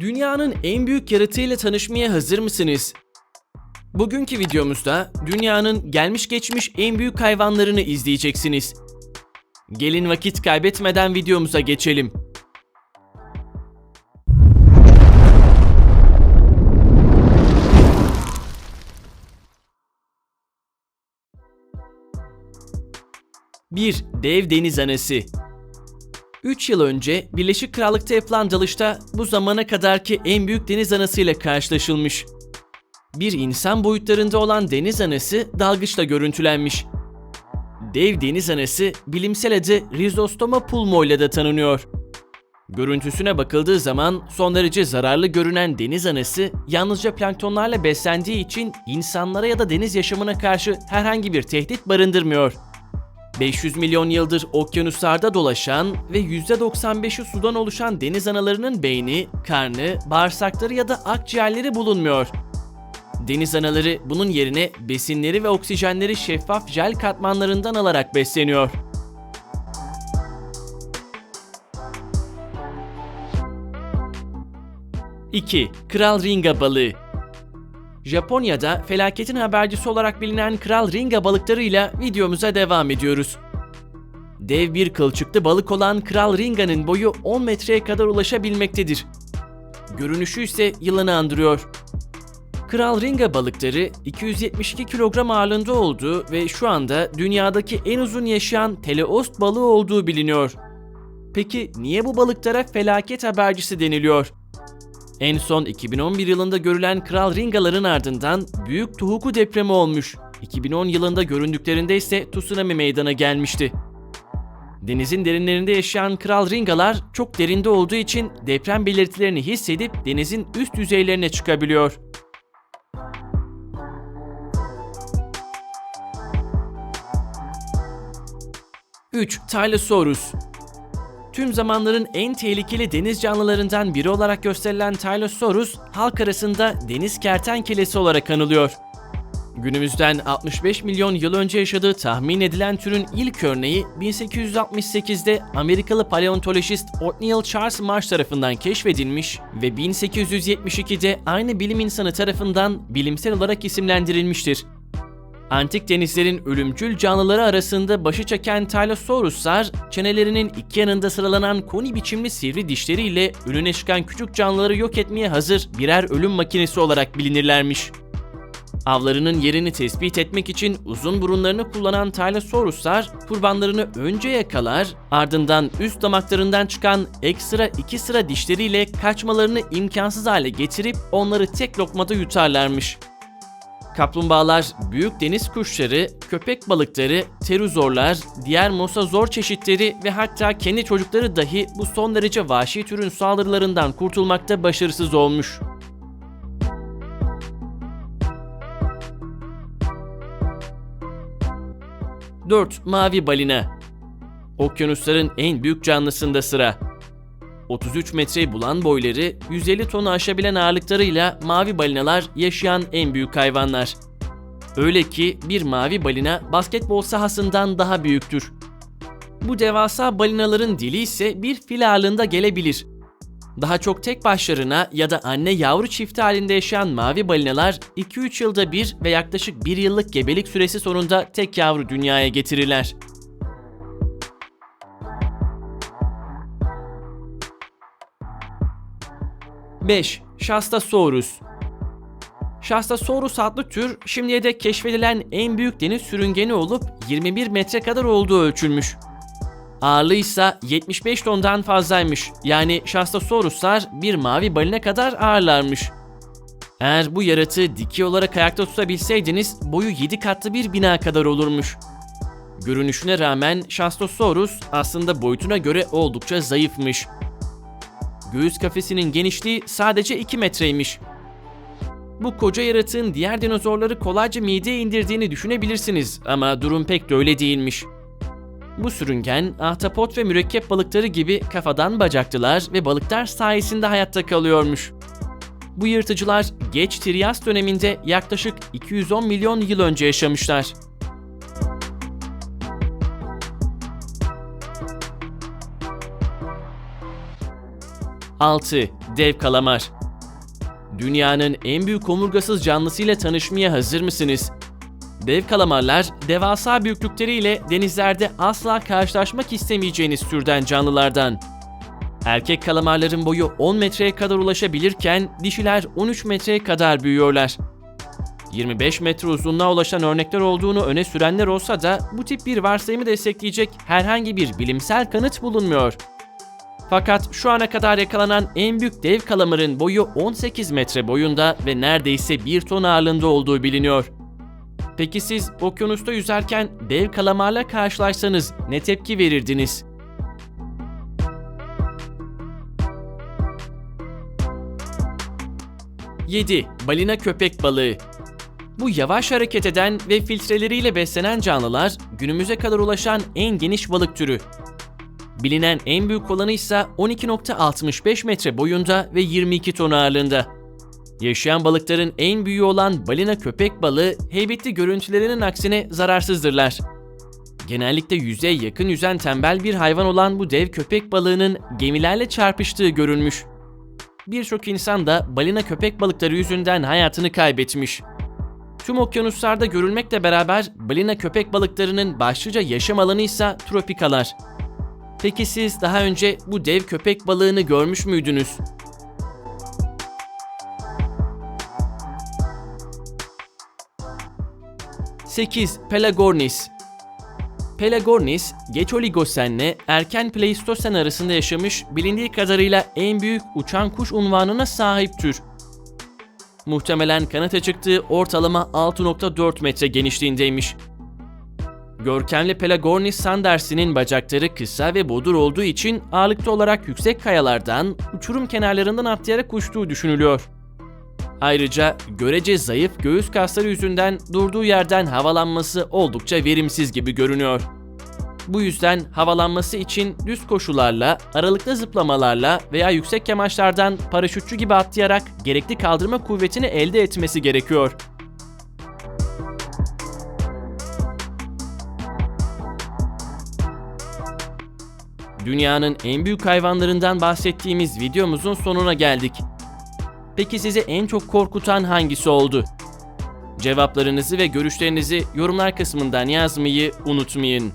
Dünyanın en büyük yaratığıyla tanışmaya hazır mısınız? Bugünkü videomuzda dünyanın gelmiş geçmiş en büyük hayvanlarını izleyeceksiniz. Gelin vakit kaybetmeden videomuza geçelim. Bir Dev deniz anası 3 yıl önce Birleşik Krallık'ta yapılan dalışta bu zamana kadarki en büyük deniz anasıyla karşılaşılmış. Bir insan boyutlarında olan deniz anası dalgıçla görüntülenmiş. Dev deniz anası bilimsel adı Rhizostoma pulmo ile de tanınıyor. Görüntüsüne bakıldığı zaman son derece zararlı görünen deniz anası yalnızca planktonlarla beslendiği için insanlara ya da deniz yaşamına karşı herhangi bir tehdit barındırmıyor. 500 milyon yıldır okyanuslarda dolaşan ve %95'i sudan oluşan deniz analarının beyni, karnı, bağırsakları ya da akciğerleri bulunmuyor. Deniz anaları bunun yerine besinleri ve oksijenleri şeffaf jel katmanlarından alarak besleniyor. İki, Kral Ringa balığı Japonya'da felaketin habercisi olarak bilinen Kral Ringa balıklarıyla videomuza devam ediyoruz. Dev bir kılçıklı balık olan Kral Ringa'nın boyu 10 metreye kadar ulaşabilmektedir. Görünüşü ise yılanı andırıyor. Kral Ringa balıkları 272 kilogram ağırlığında olduğu ve şu anda dünyadaki en uzun yaşayan teleost balığı olduğu biliniyor. Peki niye bu balıklara felaket habercisi deniliyor? En son 2011 yılında görülen Kral Ringaların ardından büyük Tohoku depremi olmuş. 2010 yılında göründüklerinde ise tsunami meydana gelmişti. Denizin derinlerinde yaşayan Kral Ringalar çok derinde olduğu için deprem belirtilerini hissedip denizin üst yüzeylerine çıkabiliyor. Üç, Tylosaurus Tüm zamanların en tehlikeli deniz canlılarından biri olarak gösterilen Tylosaurus, halk arasında deniz kertenkelesi olarak anılıyor. Günümüzden 65 milyon yıl önce yaşadığı tahmin edilen türün ilk örneği 1868'de Amerikalı paleontolojist Othniel Charles Marsh tarafından keşfedilmiş ve 1872'de aynı bilim insanı tarafından bilimsel olarak isimlendirilmiştir. Antik denizlerin ölümcül canlıları arasında başı çeken Tylosauruslar, çenelerinin iki yanında sıralanan koni biçimli sivri dişleriyle önüne çıkan küçük canlıları yok etmeye hazır birer ölüm makinesi olarak bilinirlermiş. Avlarının yerini tespit etmek için uzun burunlarını kullanan Tylosauruslar kurbanlarını önce yakalar, ardından üst damaklarından çıkan ekstra iki sıra dişleriyle kaçmalarını imkansız hale getirip onları tek lokmada yutarlarmış. Kaplumbağalar, büyük deniz kuşları, köpek balıkları, teruzorlar, diğer mosazor çeşitleri ve hatta kendi çocukları dahi bu son derece vahşi türün saldırılarından kurtulmakta başarısız olmuş. Dört Mavi balina Okyanusların en büyük canlısında sıra. 33 metreyi bulan boyları, 150 tonu aşabilen ağırlıklarıyla mavi balinalar yaşayan en büyük hayvanlar. Öyle ki bir mavi balina basketbol sahasından daha büyüktür. Bu devasa balinaların dili ise bir fil ağırlığında gelebilir. Daha çok tek başlarına ya da anne yavru çifti halinde yaşayan mavi balinalar 2-3 yılda bir ve yaklaşık 1 yıllık gebelik süresi sonunda tek yavru dünyaya getirirler. Beş, Shastasaurus Shastasaurus adlı tür şimdiye dek keşfedilen en büyük deniz sürüngeni olup 21 metre kadar olduğu ölçülmüş. Ağırlığı ise 75 tondan fazlaymış. Yani Shastasauruslar bir mavi balina kadar ağırlarmış. Eğer bu yaratığı dikey olarak ayakta tutabilseydiniz boyu 7 katlı bir bina kadar olurmuş. Görünüşüne rağmen Shastasaurus aslında boyutuna göre oldukça zayıfmış. Göğüs kafesinin genişliği sadece 2 metreymiş. Bu koca yaratığın diğer dinozorları kolayca mideye indirdiğini düşünebilirsiniz ama durum pek de öyle değilmiş. Bu sürüngen, ahtapot ve mürekkep balıkları gibi kafadan bacaklılar ve balıklar sayesinde hayatta kalıyormuş. Bu yırtıcılar geç Trias döneminde yaklaşık 210 milyon yıl önce yaşamışlar. 6. Dev kalamar. Dünyanın en büyük omurgasız canlısıyla tanışmaya hazır mısınız? Dev kalamarlar devasa büyüklükleriyle denizlerde asla karşılaşmak istemeyeceğiniz türden canlılardan. Erkek kalamarların boyu 10 metreye kadar ulaşabilirken dişiler 13 metreye kadar büyüyorlar. 25 metre uzunluğa ulaşan örnekler olduğunu öne sürenler olsa da bu tip bir varsayımı destekleyecek herhangi bir bilimsel kanıt bulunmuyor. Fakat şu ana kadar yakalanan en büyük dev kalamarın boyu 18 metre boyunda ve neredeyse 1 ton ağırlığında olduğu biliniyor. Peki siz okyanusta yüzerken dev kalamarla karşılaşsanız ne tepki verirdiniz? Yedi, Balina köpek balığı bu yavaş hareket eden ve filtreleriyle beslenen canlılar günümüze kadar ulaşan en geniş balık türü. Bilinen en büyük olanı ise 12.65 metre boyunda ve 22 ton ağırlığında. Yaşayan balıkların en büyüğü olan balina köpek balığı heybetli görüntülerinin aksine zararsızdırlar. Genellikle yüzeye yakın yüzen tembel bir hayvan olan bu dev köpek balığının gemilerle çarpıştığı görülmüş. Birçok insan da balina köpek balıkları yüzünden hayatını kaybetmiş. Tüm okyanuslarda görülmekle beraber balina köpek balıklarının başlıca yaşam alanı ise tropikalar. Peki siz daha önce bu dev köpek balığını görmüş müydünüz? Sekiz, Pelagornis Pelagornis, geç Oligosen'le erken Pleistosen arasında yaşamış bilindiği kadarıyla en büyük uçan kuş unvanına sahip tür. Muhtemelen kanata çıktığı ortalama 6.4 metre genişliğindeymiş. Görkemli Pelagornis sandersinin bacakları kısa ve bodur olduğu için ağırlıklı olarak yüksek kayalardan, uçurum kenarlarından atlayarak uçtuğu düşünülüyor. Ayrıca görece zayıf göğüs kasları yüzünden durduğu yerden havalanması oldukça verimsiz gibi görünüyor. Bu yüzden havalanması için düz koşularla, aralıklı zıplamalarla veya yüksek yamaçlardan paraşütçü gibi atlayarak gerekli kaldırma kuvvetini elde etmesi gerekiyor. Dünyanın en büyük hayvanlarından bahsettiğimiz videomuzun sonuna geldik. Peki sizi en çok korkutan hangisi oldu? Cevaplarınızı ve görüşlerinizi yorumlar kısmından yazmayı unutmayın.